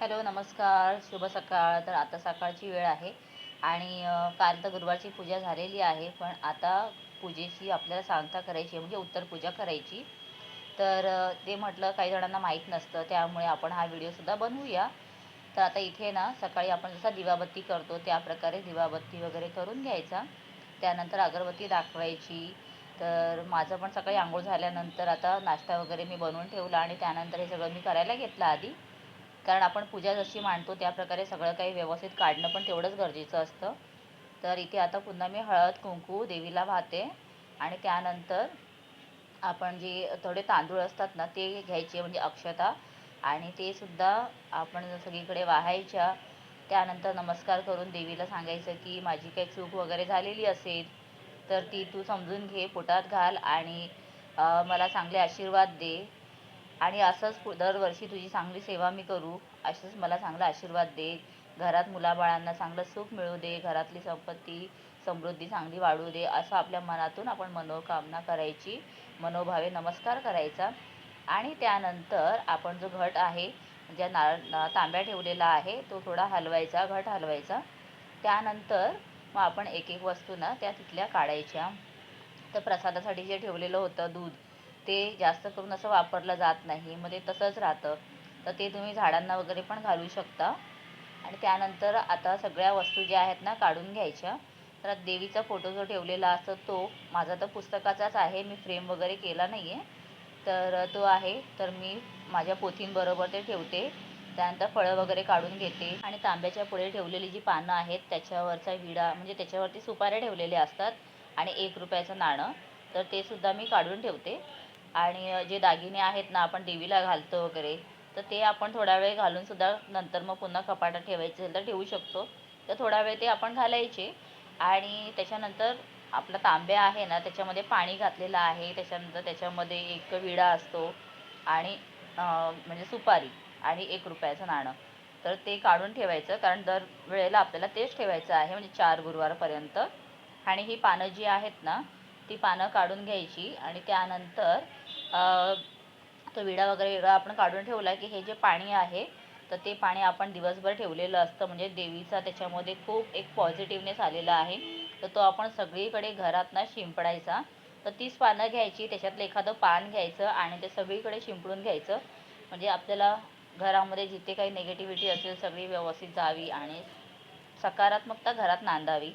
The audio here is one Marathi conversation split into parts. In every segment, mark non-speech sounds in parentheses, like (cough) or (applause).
हॅलो नमस्कार शुभ सकाळ. तर आता सकाळची वेळ आहे आणि काल तर गुरुवारची पूजा झालेली आहे पण आता पूजेची आपल्याला सांगता करायची आहे म्हणजे उत्तर पूजा करायची. तर ते म्हटलं काही जणांना माहीत नसतं त्यामुळे आपण हा व्हिडिओसुद्धा बनवूया. तर आता इथे ना सकाळी आपण जसा दिवाबत्ती करतो त्या प्रकारे दिवाबत्ती वगैरे करून घ्यायचा. त्यानंतर अगरबत्ती दाखवायची. तर माझं पण सकाळी आंघोळ झाल्यानंतर आता नाश्ता वगैरे मी बनवून ठेवला आणि त्यानंतर हे सगळं मी करायला घेतलं आधी. कारण आपण पूजा जशी मांडतो त्या प्रकारे सगळं काही व्यवस्थित काढणं पण तेवढंच गरजेचं असतं. तर इथे आता पुन्हा मी हळद कुंकू देवीला वाहते आणि त्यानंतर आपण जे थोडे तांदूळ असतात ना ते घ्यायचे म्हणजे अक्षता आणि ते सुद्धा आपण सगळीकडे वाहायच्या. त्यानंतर नमस्कार करून देवीला सांगायचं की माझी काही चूक वगैरे झालेली असेल तर ती तू समजून घे पोटात घाल आणि मला चांगले आशीर्वाद दे. आणि असंच दरवर्षी तुझी चांगली सेवा मी करू असंच मला चांगला आशीर्वाद दे. घरात मुलाबाळांना चांगलं सुख मिळू दे घरातली संपत्ती समृद्धी चांगली वाढू दे असं आपल्या मनातून आपण मनोकामना करायची मनोभावे नमस्कार करायचा. आणि त्यानंतर आपण जो घट आहे ज्या नारळ तांब्या ठेवलेला आहे तो थोडा हलवायचा घट हलवायचा. त्यानंतर मग आपण एक एक वस्तू ना त्या तिथल्या काढायच्या. तर प्रसादासाठी जे ठेवलेलं होतं दूध ते जास्त करून असं वापरलं जात नाही. मग ते तसंच राहतं. तर ते तुम्ही झाडांना वगैरे पण घालू शकता. आणि त्यानंतर आता सगळ्या वस्तू ज्या आहेत ना काढून घ्यायच्या. तर देवीचा फोटो जो ठेवलेला असतो तो माझा तर पुस्तकाचाच आहे. मी फ्रेम वगैरे केला नाही आहे तर तो आहे. तर मी माझ्या पोथींबरोबर ते ठेवते. त्यानंतर फळं वगैरे काढून घेते. आणि तांब्याच्या पुढे ठेवलेली जी पानं आहेत त्याच्यावरचा विडा म्हणजे त्याच्यावरती सुपाऱ्या ठेवलेल्या असतात. आणि एक रुपयाचं नाणं. तर ते सुद्धा मी काढून ठेवते. आणि जे दागिने आहेत ना आपण देवीला घालतो वगैरे तर ते आपण थोडा वेळ घालून सुद्धा नंतर मग पुन्हा कपाटात ठेवायचे असेल तर ठेवू शकतो. तर थोडा वेळ ते आपण घालायचे आणि त्याच्यानंतर आपला तांब्या आहे ना त्याच्यामध्ये पाणी घातलेलं आहे त्याच्यानंतर त्याच्यामध्ये एक विडा असतो आणि म्हणजे सुपारी आणि एक रुपयाचं नाणं. तर ते काढून ठेवायचं कारण दर वेळेला आपल्याला तेच ठेवायचं आहे म्हणजे चार गुरुवारपर्यंत. आणि ही पानं जी आहेत ना ती पानं काढून घ्यायची आणि त्यानंतर तो विडा वगैरे वेगळा आपण काढून ठेवला की हे जे पाणी आहे तर ते पाणी आपण दिवसभर ठेवलेलं असतं. म्हणजे देवीचा त्याच्यामध्ये खूप एक पॉझिटिव्हनेस आलेला आहे. तर तो आपण सगळीकडे घरात ना शिंपडायचा. तर तीच पानं घ्यायची त्याच्यातलं एखादं पान घ्यायचं आणि ते सगळीकडे शिंपडून घ्यायचं. म्हणजे आपल्याला घरामध्ये जिथे काही निगेटिव्हिटी असेल सगळी व्यवस्थित जावी आणि सकारात्मकता घरात नांदावी.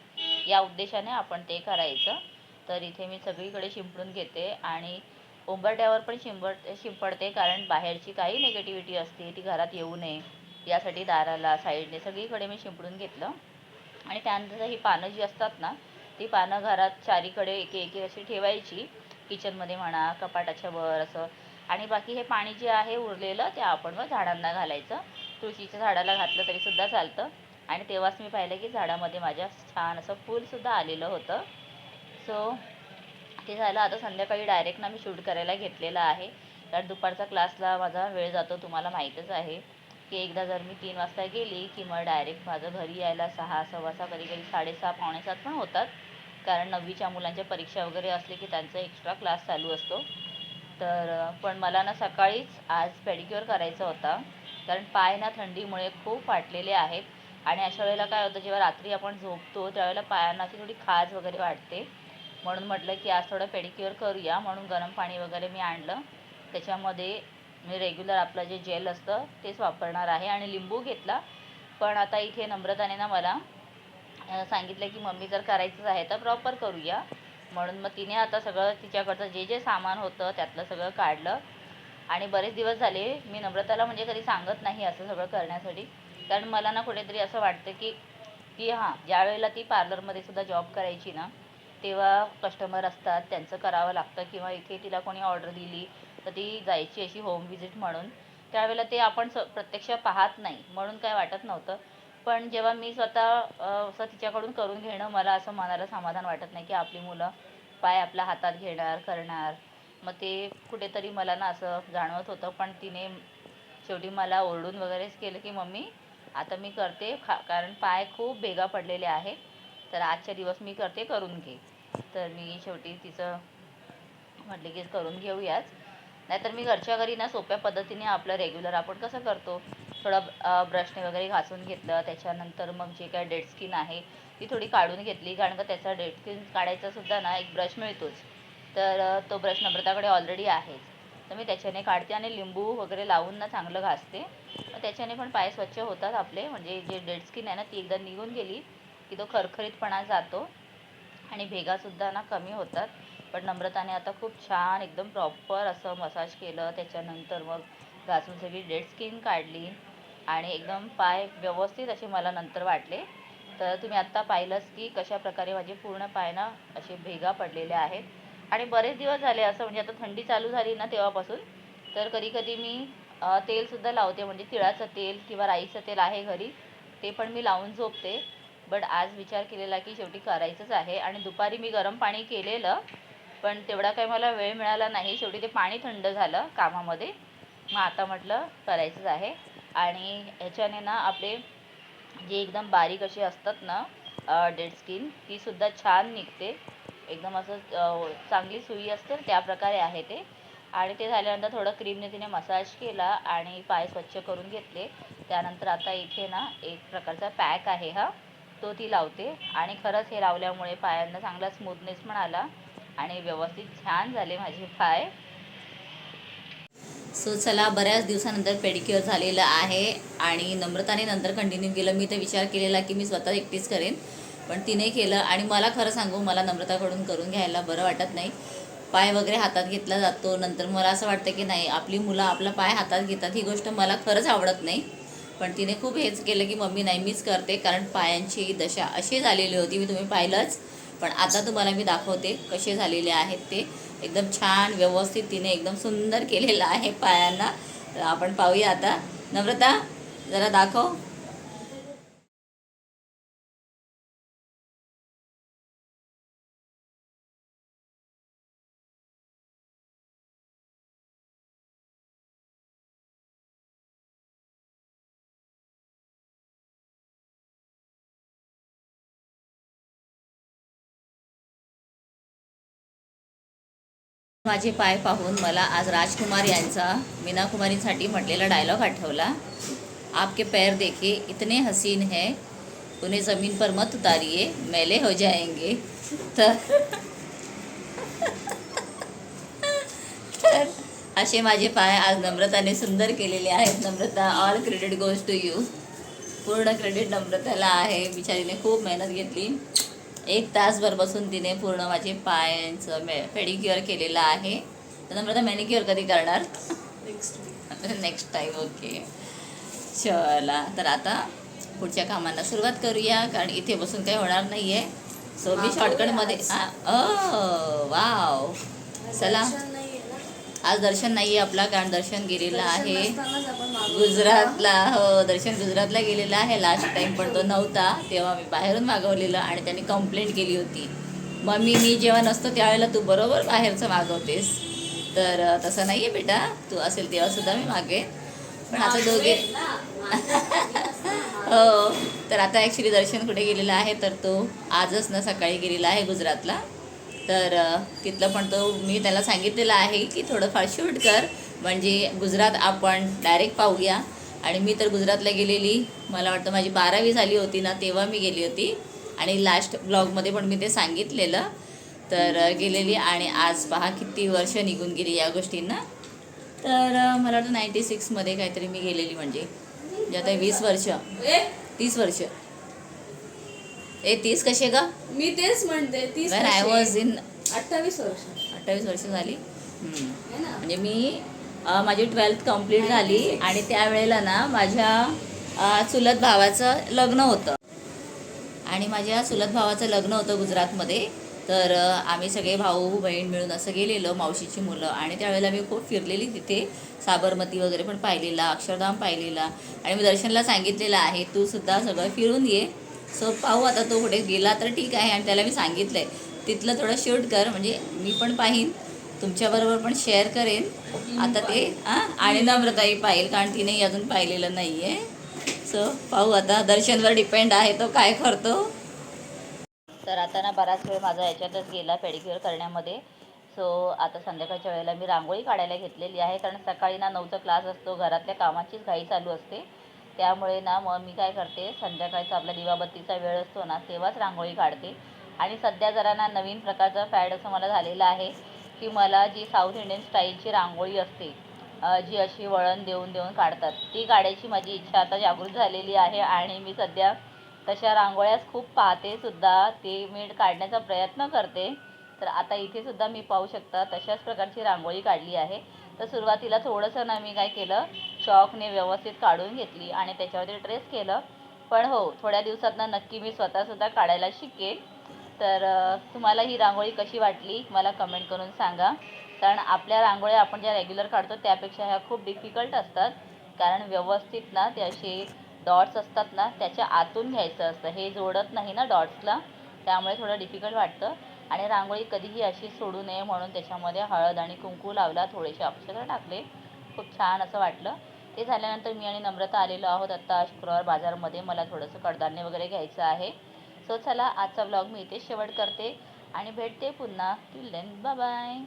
या उद्देशाने आपण ते करायचं. तर इथे मी सगळीकडे शिंपडून घेते आणि उंबरठ्यावर पण शिंपड शिंपडते कारण बाहेरची काही निगेटिव्हिटी असते ती घरात येऊ नये. यासाठी दाराला साईडने सगळीकडे मी शिंपडून घेतलं. आणि त्यानंतर ही पानं जी असतात ना ती पानं घरात चारीकडे एक एक अशी ठेवायची. किचनमध्ये म्हणा कपाटाच्या वर असं. आणि बाकी हे पाणी जे आहे उरलेलं ते आपण मग झाडांना घालायचं. तुळशीच्या झाडाला घातलं तरीसुद्धा चालतं. आणि तेव्हाच मी पाहिलं की झाडामध्ये माझ्या छान असं फूलसुद्धा आलेलं होतं. सो ते झालं आता संध्याकाळी डायरेक्ट ना मी शूट करायला घेतलेला आहे. कारण दुपारचा क्लासला माझा वेळ जातो तुम्हाला माहीतच आहे. की एकदा जर मी तीन वाजता गेली की मग डायरेक्ट माझं घरी यायला सहा सव्वा सहा कधी कधी साडेसहा पावणेसात पण होतात. कारण नववीच्या मुलांच्या परीक्षा वगैरे असले की त्यांचा एक्स्ट्रा क्लास चालू असतो. तर पण मला ना सकाळीच आज पेडिक्युअर करायचा होता. कारण पाय ना थंडीमुळे खूप फाटलेले आहेत. आणि अशा वेळेला काय होतं जेव्हा रात्री आपण झोपतो त्यावेळेला पायांना अशी थोडी खाज वगैरे वाटते. म्हणून म्हटलं की आज थोडं पेडिक्युअर करूया म्हणून गरम पाणी वगैरे मी आणलं. त्याच्यामध्ये मी रेग्युलर आपलं जे जेल असतं तेच वापरणार आहे आणि लिंबू घेतला. पण आता इथे नम्रताने ना मला सांगितलं की मम्मी जर करायचंच आहे तर प्रॉपर करूया. म्हणून मग तिने आता सगळं तिच्याकडचं जे जे सामान होतं त्यातलं सगळं काढलं. आणि बरेच दिवस झाले मी नम्रताला म्हणजे कधी सांगत नाही असं सगळं करण्यासाठी. कारण मला ना कुठेतरी असं वाटतं की की हां ज्या वेळेला ती पार्लरमध्ये सुद्धा जॉब करायची ना तेव्हा कस्टमर असतात त्यांचं करावं लागतं किंवा इथे तिला कोणी ऑर्डर दिली तर ती जायची अशी होम विजिट म्हणून. त्यावेळेला ते आपण स प्रत्यक्ष पाहत नाही म्हणून काय वाटत नव्हतं. पण जेव्हा मी स्वतः असं तिच्याकडून करून घेणं मला असं मनाला समाधान वाटत नाही की आपली मुलं पाय आपल्या हातात घेणार करणार. मग ते कुठेतरी मला ना असं जाणवत होतं पण तिने शेवटी मला ओरडून वगैरेच केलं की मम्मी आता मी करते खा कारण पाय खूप भेगा पडलेले आहे तर आजच्या दिवस मी करते करून घे. तर मी शेवटी तिचं म्हटले की करून घेऊयाच. नाहीतर मी घरच्या घरी ना सोप्या पद्धतीने आपलं रेग्युलर आपण कसं करतो? थोडं ब्रशने वगैरे घासून घेतलं. त्याच्यानंतर मग जे काय डेड स्किन आहे ती थोडी काढून घेतली. कारण का त्याचा डेड स्किन काढायचा सुद्धा ना एक ब्रश मिळतोच. तर तो ब्रश नम्रताकडे ऑलरेडी आहेच तर मी त्याच्याने काढते आणि लिंबू वगैरे लावून ना चांगलं घासते. त्याच्याने पण पाय स्वच्छ होतात आपले. म्हणजे जे डेड स्किन आहे ना ती एकदा निघून गेली की तो खरखरीतपणा जातो. आणि भेगासुद्धा ना कमी होतात. पण नम्रताने आता खूप छान एकदम प्रॉपर असं मसाज केलं. त्याच्यानंतर मग घासून सगळी डेड स्किन काढली. आणि एकदम पाय व्यवस्थित असे मला नंतर वाटले. तर तुम्ही आत्ता पाहिलंच की कशा प्रकारे माझे पूर्ण पाय ना असे भेगा पडलेले आहेत. आणि बरेच दिवस झाले असं म्हणजे आता थंडी चालू झाली ना तेव्हापासून. तर कधी कधी मी तेलसुद्धा लावते. म्हणजे तिळाचं तेल किंवा राईचं तेल आहे घरी. ते पण मी लावून झोपते. बट आज विचार केलेला की शेवटी करायचंच आहे आणि दुपारी मी गरम पाणी केलेलं पण तेवढा काही मला वेळ मिळाला नाही. शेवटी ते पाणी थंड झालं कामामध्ये. मग आता म्हटलं करायचंच आहे. आणि ह्याच्याने ना आपले जे एकदम बारीक असे असतात ना डेड स्किन तीसुद्धा छान निघते. एकदम असं चांगली सुई असते त्या प्रकारे आहे ते. आणि ते झाल्यानंतर थोडं क्रीमने तिने मसाज केला आणि पाय स्वच्छ करून घेतले. त्यानंतर आता इथे ना एक प्रकारचा पॅक आहे हा. तो ती लावते. आणि खरंच हे लावल्यामुळे पायांना चांगला स्मूथनेस पण आला. आणि व्यवस्थित छान झाले माझे पाय. सो चला बऱ्याच दिवसानंतर पेडिक्युअर झालेलं आहे. आणि नम्रताने नंतर कंटिन्यू केलं. मी तर विचार केलेला की मी स्वतः एकटीच करेन. पण तिने केलं. आणि मला खरं सांगू मला नम्रताकडून करून घ्यायला बरं वाटत नाही. पाय वगैरे हातात घेतला जातो. नंतर मला असं वाटतं की नाही आपली मुलं आपला पाय हातात घेतात. ही गोष्ट मला खरंच आवडत नाही. पण तिने खूप हेच केलं की मम्मी नाही मीच करते कारण पायांची दशा अशी झालेली होती मी तुम्ही पाहिलंच. पण आता तुम्हाला मी दाखवते कसे झालेले आहेत ते. एकदम छान व्यवस्थित तिने एकदम सुंदर केलेलं आहे पायांना. तर आपण पाहूया आता. नम्रता जरा दाखव. माझे पाय पाहून मला आज राजकुमार यांचा मीना कुमारींसाठी म्हटलेला डायलॉग आठवला. आपके पैर देखे इतने हसीन है उन्हें ज़मीन पर मत उतारिए मैले हो जाएंगे। तर तर असे माझे पाय आज नम्रताने सुंदर केलेले आहेत. Namrata all credit goes to you पूर्ण क्रेडिट नम्रताला आहे. बिचारीने खूप मेहनत घेतली. एक तासभर बसून तिने पूर्ण माझे पायांचं मे पेडिक्युअर केलेलं आहे. तर नम्रता मॅनिक्युअर कधी करणार? नेक्स्ट टाईम ओके चला तर आता पुढच्या कामांना सुरुवात करूया कारण इथे बसून काही होणार नाही आहे सो मी शॉर्टकटमध्ये वाव चला. आज दर्शन नाही आहे आपला कारण दर्शन गेलेलं आहे. गुजरातला हो दर्शन गुजरातला गेलेला आहे. लास्ट टाइम पण तो नव्हता तेव्हा मी बाहेरून मागवलेलं आणि त्यांनी कंप्लेंट केली होती. मम्मी मी जेव्हा नसतो त्यावेळेला तू बरोबर बाहेरचं मागवतेस. तर तसं नाही आहे बेटा. तू असेल तेव्हा सुद्धा मी मागेन. पण आता दोघे (laughs) हो. तर आता ॲक्च्युली दर्शन कुठे गेलेला आहे? तर तो आजच ना सकाळी गेलेला आहे गुजरातला. तर तिथलं पण तो मी त्याला सांगितलेलं आहे की थोडंफार शूट कर. म्हणजे गुजरात आपण डायरेक्ट पाहूया. आणि मी तर गुजरातला गेलेली. मला वाटतं माझी बारावी झाली होती ना तेव्हा मी गेली होती. आणि लास्ट ब्लॉगमध्ये पण मी ते सांगितलेलं. तर गेलेली आणि आज पहा किती वर्ष निघून गेली या गोष्टींना. तर मला वाटतं नाईन्टी सिक्समध्ये काहीतरी मी गेलेली म्हणजे. जे आता वीस वर्ष. तीस वर्ष. ए तीस कसे का मी तेच म्हणते तीस वेन आय वॉज इन अठ्ठावीस वर्ष. अठ्ठावीस वर्ष झाली. हम्म. है ना? म्हणजे मी अ, माझी ट्वेल्थ कंप्लीट झाली आणि त्यावेळेला ना माझ्या अ, चुलत भावाचं लग्न होतं. आणि माझ्या चुलत भावाचं लग्न होतं गुजरातमध्ये. तर अ, आम्ही सगळे भाऊ बहीण मिळून असं गेलेलो मावशीची मुलं. आणि त्यावेळेला मी खूप फिरलेली तिथे. साबरमती वगैरे पण पाहिलेला अक्षरधाम पाहिलेला. आणि मी दर्शनला सांगितलेलं आहे तू सुद्धा सगळं फिरून ये. सो पाहू आता तो कुठे गेला तर ठीक आहे. आणि त्याला मी सांगितलं आहे तिथलं थोडं शूट कर. म्हणजे मी पण पाहीन तुमच्याबरोबर पण शेअर करेन. आता ते हां आणि नम्रताही पाहिल कारण तिनेही अजून पाहिलेलं नाही आहे सो पाहू आता दर्शनवर डिपेंड आहे तो काय करतो. तर आता ना बराच वेळ माझा याच्यातच गेला पेडिक्युअर करण्यामध्ये. सो आता संध्याकाळच्या वेळेला मी रांगोळी काढायला घेतलेली आहे कारण सकाळी ना नऊचा क्लास असतो घरातल्या कामाचीच घाई चालू असते. त्यामुळे ना मग मी काय करते संध्याकाळचा आपला दिवाबत्तीचा वेळ असतो ना तेव्हाच रांगोळी काढते. आणि सध्या जरा ना नवीन प्रकारचा फॅड असं मला झालेला आहे की मला जी साऊथ इंडियन स्टाईलची रांगोळी असते जी अशी वळण देऊन देऊन काढतात ती काढायची माझी इच्छा आता जागृत झालेली आहे. आणि मी सध्या तशा रांगोळ्याच खूप पाहते सुद्धा ते मी काढण्याचा प्रयत्न करते. तर आता इथे सुद्धा मी पाहू शकता तशाच प्रकारची रांगोळी काढली आहे. तर सुरुवातीला थोडंसं ना मी काय केलं चॉकने व्यवस्थित काढून घेतली आणि त्याच्यावरती ट्रेस केलं. पण हो थोड्या दिवसातनं नक्की मी स्वतःसुद्धा काढायला शिकेल तर तुम्हाला ही रांगोळी कशी वाटली मला कमेंट करून सांगा. कारण आपल्या रांगोळ्या आपण ज्या रेग्युलर काढतो त्यापेक्षा ह्या खूप डिफिकल्ट असतात. कारण व्यवस्थित ना ते असे डॉट्स असतात ना त्याच्या आतून घ्यायचं असतं. हे जोडत नाही ना डॉट्सला. त्यामुळे थोडं डिफिकल्ट वाटतं. आणि रांगोळी कधीही अशी सोडू नये म्हणून त्याच्यामध्ये हळद आणि कुंकू लावला थोडेसे अक्षरं टाकले. खूप छान असं वाटलं. ते झाल्यानंतर मी आणि नम्रता आलेलो आहोत आत्ता शुक्रवार बाजारमध्ये. मला थोडंसं कडधान्य वगैरे घ्यायचं आहे. सो चला आजचा व्लॉग मी इथे शेवट करते आणि भेटते पुन्हा. Till then bye